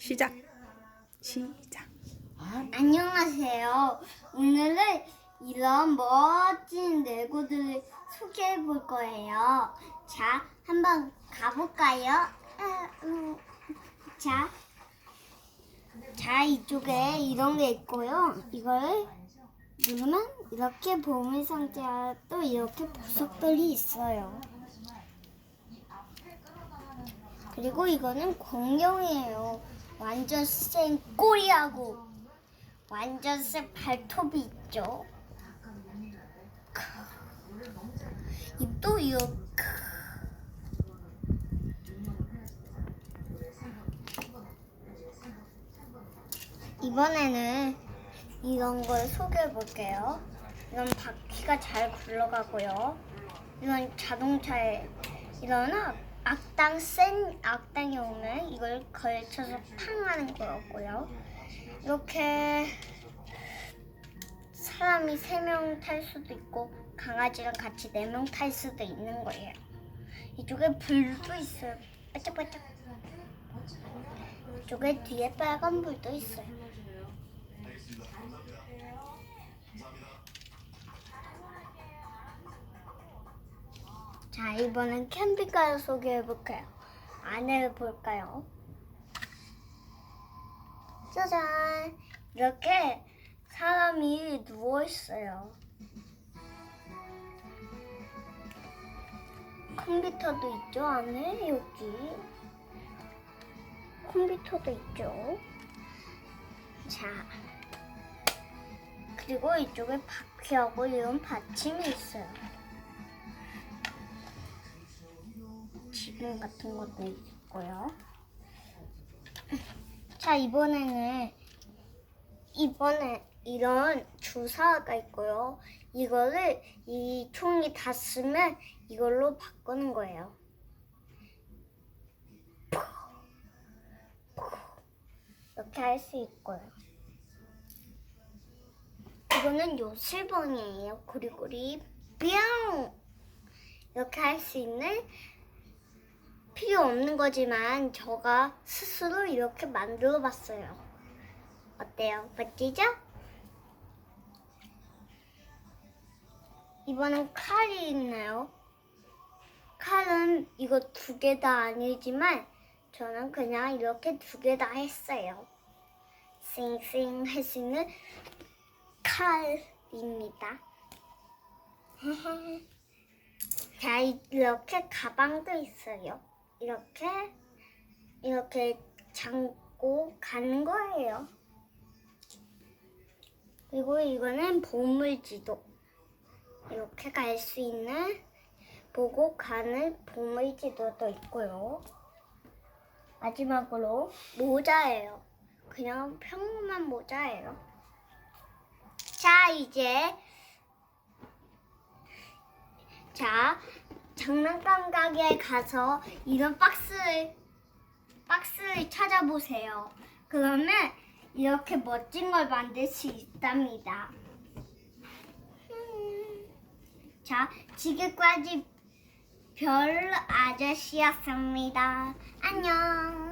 시작. 시작. 안녕하세요. 오늘은 이런 멋진 레고들을 소개해 볼 거예요. 자, 한번 가볼까요? 자, 자 이쪽에 이런 게 있고요. 이걸 누르면 이렇게 보물 상자와 또 이렇게 보석들이 있어요. 그리고 이거는 공룡이에요. 완전 센 꼬리하고 완전 센 발톱이 있죠. 입도 이렇게. 이번에는 이런 걸 소개해 볼게요. 이건 바퀴가 잘 굴러가고요. 이건 자동차에 악- 악당 센 악당이 오면 이걸 걸쳐서 팡 하는 거였고요. 이렇게 사람이 세 명 탈 수도 있고 강아지랑 같이 네 명 탈 수도 있는 거예요. 이쪽에 불도 있어요. 반짝반짝. 이쪽에 뒤에 빨간 불도 있어요. 자, 이번엔 캠핑카를 소개해 볼게요. 안을 볼까요? 짜잔! 이렇게 사람이 누워 있어요. 컴퓨터도 있죠, 안에 여기. 컴퓨터도 있죠. 자, 그리고 이쪽에 바퀴하고 이런 받침이 있어요. 지금 같은 것도 있고요. 자 이번에는 이번에 이런 주사가 있고요. 이거를 이 총이 다 쓰면 이걸로 바꾸는 거예요. 이렇게 할 수 있고요. 이거는 요술봉이에요. 고리고리 뿅 이렇게 할 수 있는 필요 없는 거지만 저가 스스로 이렇게 만들어 봤어요. 어때요? 멋지죠? 이번엔 칼이 있나요? 칼은 이거 두 개 다 아니지만 저는 그냥 이렇게 두 개 다 했어요. 싱싱 할 수 있는 칼입니다. 자, 이렇게 가방도 있어요. 이렇게 이렇게 잠고 가는 거예요. 그리고 이거는 보물지도. 이렇게 갈 수 있는 보고 가는 보물지도도 있고요. 마지막으로 모자예요. 그냥 평범한 모자예요. 자, 이제 자, 장난감 가게에 가서 이런 박스를 박스를 찾아보세요. 그러면 이렇게 멋진 걸 만들 수 있답니다. 음. 자, 지금까지 별 아저씨였습니다. 안녕.